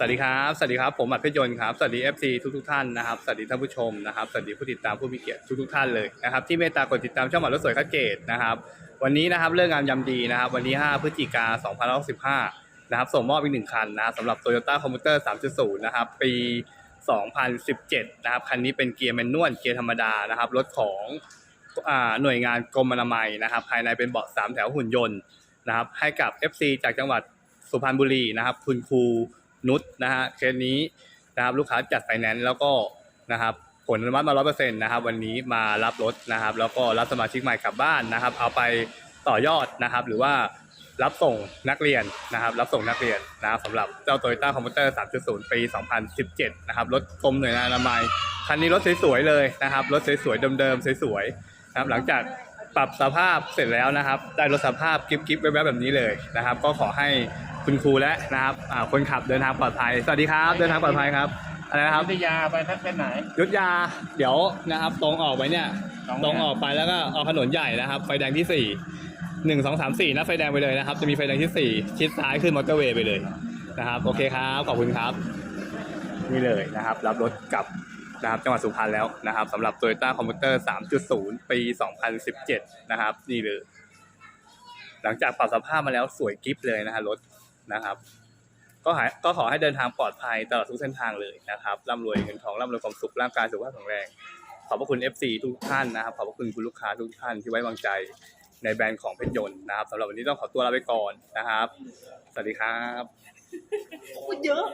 สวัสดีครับ สวัสดีครับ ผมอัดพชรยนต์ครับ สวัสดี FC ทุกทุกๆท่านนะครับ สวัสดีท่านผู้ชมนะครับ สวัสดีผู้ติดตามผู้มีเกียรติทุกทุกๆท่านเลยนะครับ ที่เมตตากดติดตามช่องหมารถสวยคัดเกตนะครับ วันนี้นะครับเรื่องงามยำดีนะครับ วันนี้5พฤศจิกา2565 นะครับ ส่งมอบอีกหนึ่งคันนะครับสำหรับ Toyota Commuter 3.0 นะครับ ปี 2017 นะครับ คันนี้เป็นเกียร์แมนนวล เกียร์ธรรมดา นะครับ รถของหน่วยงานกรมอนามัยนะครับ ภายในเป็นเบาะสามแถวหุ่นยนต์นะครับ ให้กับ FC จากจังหวัดสุพรรณบุรีนะครับ คุณครู นุชนะฮะเคสนี้นะครับลูกค้าจัดไฟแนนซ์แล้วก็นะครับผลอนุมัติมาร้อยเปอร์เซ็นต์นะครับวันนี้มารับรถนะครับ แล้วก็รับสมาชิกใหม่กลับบ้านนะครับ เอาไปต่อยอดนะครับ หรือว่ารับส่งนักเรียนนะครับ รับส่งนักเรียนนะครับสำหรับเจ้า Toyota Commuter 3.0 ปี 2017 นะครับรถกรมหน่วยงานอนามัยคันนี้รถสวยๆเลยนะครับ รถสวยๆเดิมๆสวยๆนะครับหลังจากปรับสภาพเสร็จแล้วนะครับ ได้รถสภาพกิ๊บๆแวบๆแบบนี้เลยนะครับ ก็ขอให้ คุณครูและนะครับอ่าคนขับเดินทางปลอดภัย สวัสดีครับ เดินทางปลอดภัยครับอะไรนะครับพัทยาไปทักเป็นไหนยุทธยา เดี๋ยวนะครับ ตรงออกไปเนี่ยตรงไหนตรงออกไปแล้วก็ออกถนนใหญ่นะครับ ไฟแดงที่สี่หนึ่งสองสามสี่นะไฟแดงไปเลยนะครับ จะมีไฟแดงที่สี่ชิดซ้ายขึ้นมอเตอร์เวย์ไปเลยนะครับ โอเคครับ ขอบคุณครับ นี่เลยนะครับ รับรถกลับนะครับจังหวัดสุพรรณแล้วนะครับสำหรับ Toyota Commuter 3.0 ปี 2017 นะครับ นี่เลย หลังจากปรับสภาพมาแล้วสวยกิ๊บเลยนะฮะรถ นะครับ ก็หายก็ขอให้เดินทางปลอดภัยตลอดทุกเส้นทางเลยนะครับร่ำรวยเงินทองร่ำรวยความสุขร่างกายสุขภาพแข็งแรงขอบพระคุณ FC ทุกท่านนะครับขอบพระคุณคุณลูกค้าทุกท่านที่ไว้วางใจในแบรนด์ของเพชรยนต์นะครับสำหรับวันนี้ต้องขอตัวลาไปก่อนนะครับ สวัสดีครับ พูดเยอะ